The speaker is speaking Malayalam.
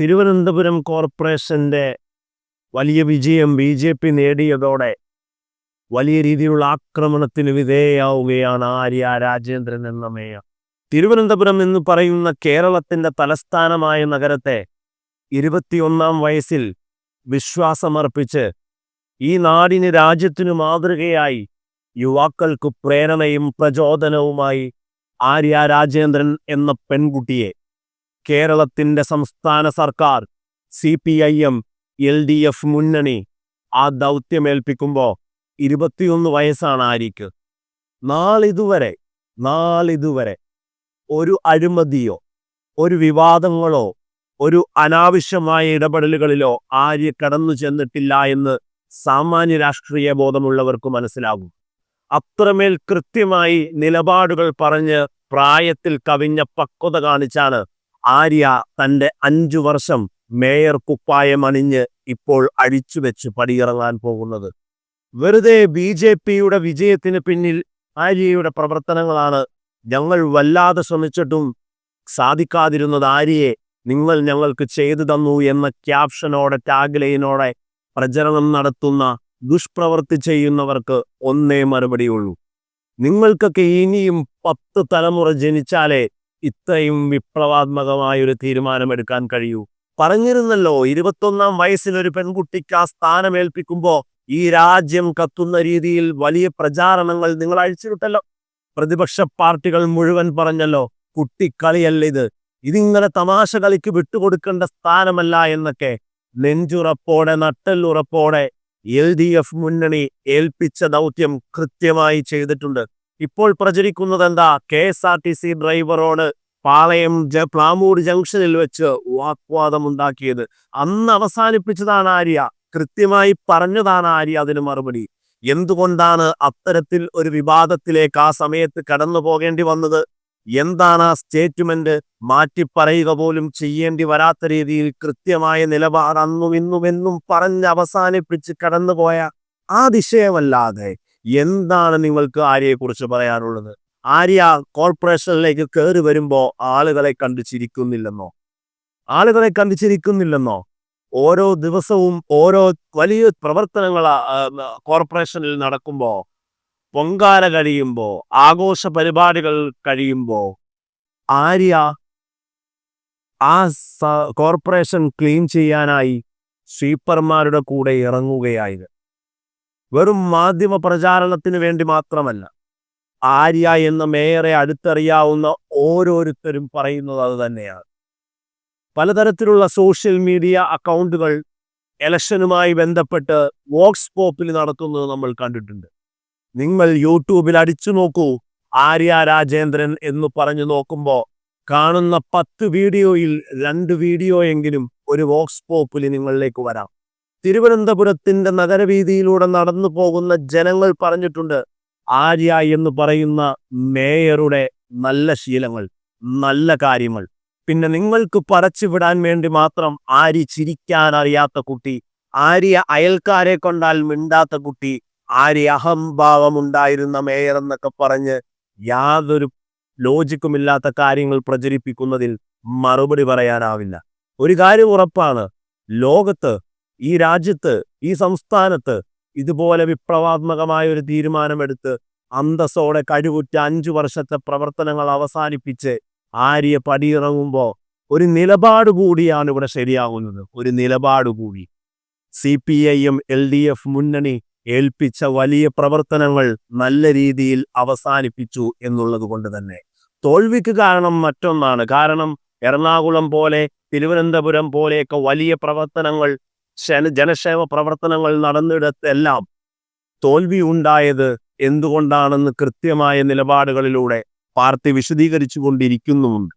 തിരുവനന്തപുരം കോർപ്പറേഷന്റെ വലിയ വിജയം ബി ജെ പി നേടിയതോടെ വലിയ രീതിയിലുള്ള ആക്രമണത്തിന് വിധേയയാവുകയാണ് ആര്യ രാജേന്ദ്രൻ എന്ന മേയർ. തിരുവനന്തപുരം എന്ന് പറയുന്ന കേരളത്തിന്റെ തലസ്ഥാനമായ നഗരത്തെ ഇരുപത്തിയൊന്നാം വയസ്സിൽ വിശ്വാസമർപ്പിച്ച് ഈ നാടിന് രാജ്യത്തിനു മാതൃകയായി യുവാക്കൾക്ക് പ്രേരണയും പ്രചോദനവുമായി ആര്യ രാജേന്ദ്രൻ എന്ന പെൺകുട്ടിയെ കേരളത്തിന്റെ സംസ്ഥാന സർക്കാർ C P I M L D F മുന്നണി ആ ദൗത്യമേൽപ്പിക്കുമ്പോൾ ഇരുപത്തിയൊന്ന് വയസ്സാണ് ആര്യക്ക്. നാളിതുവരെ നാളിതുവരെ ഒരു അഴിമതിയോ ഒരു വിവാദങ്ങളോ ഒരു അനാവശ്യമായ ഇടപെടലുകളിലോ ആര്യ കടന്നു ചെന്നിട്ടില്ല എന്ന് സാമാന്യ രാഷ്ട്രീയ ബോധമുള്ളവർക്ക് മനസ്സിലാകും. അത്രമേൽ കൃത്യമായി നിലപാടുകൾ പറഞ്ഞ് പ്രായത്തിൽ കവിഞ്ഞ പക്വത കാണിച്ചാണ് ആര്യ തന്റെ അഞ്ചു വർഷം മേയർ കുപ്പായം അണിഞ്ഞ് ഇപ്പോൾ അഴിച്ചുവെച്ച് പടിയിറങ്ങാൻ പോകുന്നത്. വെറുതെ ബി ജെ പിയുടെ വിജയത്തിന് പിന്നിൽ ആര്യയുടെ പ്രവർത്തനങ്ങളാണ് ഞങ്ങൾ വല്ലാതെ ശ്രമിച്ചിട്ടും സാധിക്കാതിരുന്നത്. ആര്യയെ നിങ്ങൾ ഞങ്ങൾക്ക് ചെയ്തു തന്നു എന്ന ക്യാപ്ഷനോടെ ടാഗ്ലൈനോടെ പ്രചരണം നടത്തുന്ന ദുഷ്പ്രവൃത്തി ചെയ്യുന്നവർക്ക് ഒന്നേ മറുപടിയുള്ളൂ. നിങ്ങൾക്കൊക്കെ ഇനിയും പത്ത് തലമുറ ജനിച്ചാലേ ഇത്രയും വിപ്ലവാത്മകമായൊരു തീരുമാനമെടുക്കാൻ കഴിയൂ. പറഞ്ഞിരുന്നല്ലോ ഇരുപത്തൊന്നാം വയസ്സിൽ ഒരു പെൺകുട്ടിക്ക് ആ സ്ഥാനമേൽപ്പിക്കുമ്പോ ഈ രാജ്യം കത്തുന്ന രീതിയിൽ വലിയ പ്രചാരണങ്ങൾ നിങ്ങൾ അഴിച്ചുവിട്ടല്ലോ. പ്രതിപക്ഷ പാർട്ടികൾ മുഴുവൻ പറഞ്ഞല്ലോ കുട്ടിക്കളിയല്ല ഇത്? ഇതിങ്ങനെ തമാശ കളിക്ക് വിട്ടുകൊടുക്കേണ്ട സ്ഥാനമല്ല എന്നൊക്കെ. നെഞ്ചുറപ്പോടെ നട്ടെല്ലുറപ്പോടെ എൽ ഡി എഫ് മുന്നണി ഏൽപ്പിച്ച ദൗത്യം കൃത്യമായി ചെയ്തിട്ടുണ്ട്. ഇപ്പോൾ പ്രചരിക്കുന്നത് എന്താ? K S R T C ഡ്രൈവറോട് പാളയം ജ പ്ലാമൂർ ജംഗ്ഷനിൽ വെച്ച് വാഗ്വാദമുണ്ടാക്കിയത്. അന്ന് അവസാനിപ്പിച്ചതാണ് ആര്യ. കൃത്യമായി പറഞ്ഞതാണ് ആര്യ അതിന് മറുപടി. എന്തുകൊണ്ടാണ് അത്തരത്തിൽ ഒരു വിവാദത്തിലേക്ക് ആ സമയത്ത് കടന്നു പോകേണ്ടി വന്നത്? എന്താണ് ആ സ്റ്റേറ്റ്മെന്റ്? മാറ്റി പറയുക പോലും ചെയ്യേണ്ടി വരാത്ത രീതിയിൽ കൃത്യമായ നിലപാട് അന്നും ഇന്നും എന്നും പറഞ്ഞ് അവസാനിപ്പിച്ച് കടന്നുപോയ ആ ദിശയമല്ലാതെ എന്താണ് നിങ്ങൾക്ക് ആര്യയെക്കുറിച്ച് പറയാനുള്ളത്? ആര്യ കോർപ്പറേഷനിലേക്ക് കയറി വരുമ്പോൾ ആളുകളെ കണ്ടു ചിരിക്കുന്നില്ലെന്നോ? ആളുകളെ കണ്ടു ചിരിക്കുന്നില്ലെന്നോ? ഓരോ ദിവസവും ഓരോ വലിയ പ്രവർത്തനങ്ങൾ കോർപ്പറേഷനിൽ നടക്കുമ്പോൾ പൊങ്കാല കഴിയുമ്പോ ആഘോഷ പരിപാടികൾ കഴിയുമ്പോൾ ആര്യ ആ കോർപ്പറേഷൻ ക്ലീൻ ചെയ്യാനായി സ്വീപ്പർമാരുടെ കൂടെ ഇറങ്ങുകയായത് വെറും മാധ്യമ പ്രചാരണത്തിന് വേണ്ടി മാത്രമല്ല ആര്യ എന്ന മേയറെ അടുത്തറിയാവുന്ന ഓരോരുത്തരും പറയുന്നത് അത് തന്നെയാണ്. പലതരത്തിലുള്ള സോഷ്യൽ മീഡിയ അക്കൗണ്ടുകൾ എലക്ഷനുമായി ബന്ധപ്പെട്ട് വോക്സ് പോപ്പിൽ നടത്തുന്നത് നമ്മൾ കണ്ടിട്ടുണ്ട്. നിങ്ങൾ യൂട്യൂബിൽ അടിച്ചു നോക്കൂ ആര്യ രാജേന്ദ്രൻ എന്ന് പറഞ്ഞു നോക്കുമ്പോൾ കാണുന്ന പത്ത് വീഡിയോയിൽ രണ്ട് വീഡിയോയെങ്കിലും ഒരു വോക്സ് പോപ്പിൽ നിങ്ങളിലേക്ക് വരാം. തിരുവനന്തപുരത്തിന്റെ നഗരവീതിയിലൂടെ നടന്നു പോകുന്ന ജനങ്ങൾ പറഞ്ഞിട്ടുണ്ട് ആര്യ എന്ന് പറയുന്ന മേയറുടെ നല്ല ശീലങ്ങൾ നല്ല കാര്യങ്ങൾ. പിന്നെ നിങ്ങൾക്ക് പറിച്ചുവിടാൻ വേണ്ടി മാത്രം ആരി ചിരിക്കാൻ അറിയാത്ത കുട്ടി ആര്യ അയൽക്കാരെ കൊണ്ടാൽ മിണ്ടാത്ത കുട്ടി ആര്യ അഹംഭാവമുണ്ടായിരുന്ന മേയർ എന്നൊക്കെ പറഞ്ഞ് യാതൊരു ലോജിക്കുമില്ലാത്ത കാര്യങ്ങൾ പ്രചരിപ്പിക്കുന്നതിൽ മറുപടി പറയാനാവില്ല. ഒരു കാര്യം ഉറപ്പാണ് ലോകത്ത് ഈ രാജ്യത്ത് ഈ സംസ്ഥാനത്ത് ഇതുപോലെ വിപ്ലവാത്മകമായ ഒരു തീരുമാനമെടുത്ത് അന്തസ്സോടെ കഴിവുറ്റ അഞ്ചു വർഷത്തെ പ്രവർത്തനങ്ങൾ അവസാനിപ്പിച്ച് ആര്യ പടിയിറങ്ങുമ്പോൾ ഒരു നിലപാട് കൂടിയാണ് ഇവിടെ ശരിയാകുന്നത് ഒരു നിലപാട് കൂടി. സി പി ഐയും എൽ ഡി എഫ് മുന്നണി ഏൽപ്പിച്ച വലിയ പ്രവർത്തനങ്ങൾ നല്ല രീതിയിൽ അവസാനിപ്പിച്ചു എന്നുള്ളത് കൊണ്ട് തന്നെ. തോൽവിക്ക് കാരണം മറ്റൊന്നാണ്. കാരണം എറണാകുളം പോലെ തിരുവനന്തപുരം പോലെയൊക്കെ വലിയ പ്രവർത്തനങ്ങൾ ജനക്ഷേമ പ്രവർത്തനങ്ങൾ നടന്നിടത്തെല്ലാം തോൽവി ഉണ്ടായത് എന്തുകൊണ്ടാണെന്ന് കൃത്യമായ നിലപാടുകളിലൂടെ പാർട്ടി വിശദീകരിച്ചു കൊണ്ടിരിക്കുന്നുമുണ്ട്